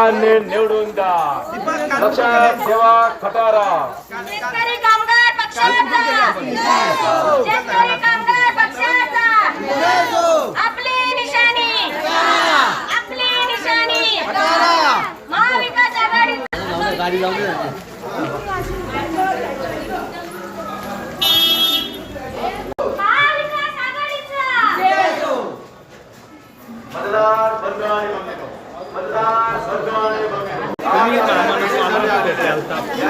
मतांनी निवडून द्या. लक्षात ठेवा खटारा. कामगार पक्षाचा. शेतकरी कामगार पक्षाचा आपली निशाणी आपली निशाणी महाविकास आघाडी महाविकास आघाडीचा मतदार बंधू आणि भगिनीनो. मतदार बंधू आणि भगिनीनो.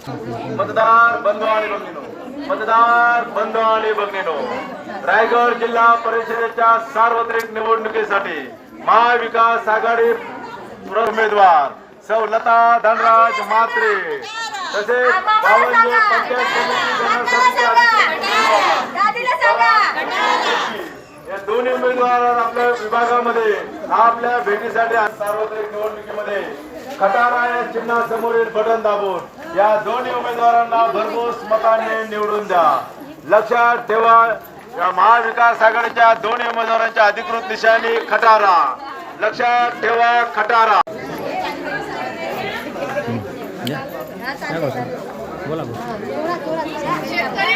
मतदार बंधू आणि भगिनीनो मतदार बंधू आणि भगिनीनो रायगड जिल्हा परिषदेच्या सार्वत्रिक निवडणुकीसाठी महाविकास आघाडी उमेदवार सौ लता धनराज मात्रे तसेच बावनजे पंचायत समिती या दोन्ही उमेदवार आपल्या विभागामध्ये आपल्या भेटीसाठी सार्वत्रिक निवडणुकीमध्ये खटारा या चिन्हासमोरील बटन दाबून या दोन्ही उमेदवारांना भरघोस मताने निवडून द्या. लक्षात ठेवा या महाविकास आघाडीच्या दोन्ही उमेदवारांच्या अधिकृत निशाणी खटारा. लक्षात ठेवा खटारा. शेतकरी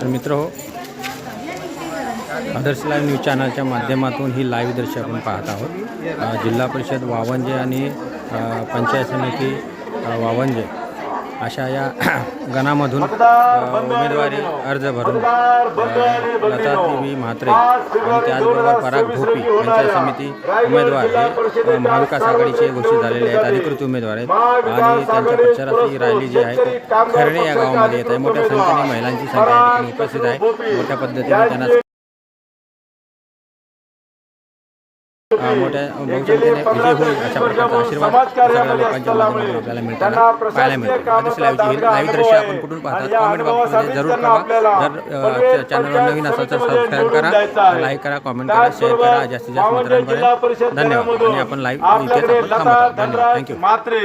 तर मित्र हो आदर्श लाईव्ह न्यूज चॅनलच्या माध्यमातून ही लाईव्ह दृश्य आपण पाहत आहोत. जिल्हा परिषद वावंजे आणि पंचायत समिती वावंजे अशा या गणामधून उमेदवारी अर्ज भरून लता देवी म्हात्रे आणि त्याचबरोबर पराग भोपी पंचायत समिती उमेदवार हे महाविकास आघाडीचे घोषित झालेले आहेत. अधिकृत उमेदवार आहेत. आणि त्यांच्या प्रचारात ही रॅली जी आहे ती खर्डे या गावामध्ये येत आहे मोठ्या संख्येने महिलांची संख्या उपस्थित आहे. मोठ्या पद्धतीने त्यांना मोठ्या बहुसंख्येने विजय होईल अशा प्रकारचा आशीर्वाद सगळ्या लोकांच्या माध्यमातून आपल्याला मिळताना पाहायला मिळतो. आदर्श लाईव्हची ही लाईव्ह दृश्य आपण कुठून पाहतात? कॉमेंट बॉक्समध्ये जरूर जर चॅनलवर नवीन असाल तर सबस्क्राईब करा. लाईक करा कॉमेंट करा शेअर करा. जास्तीत जास्त मित्रांपर्यंत धन्यवाद. आणि आपण लाईव्ह इथेच आपण थांबवतो धन्यवाद. थँक्यू मात्रे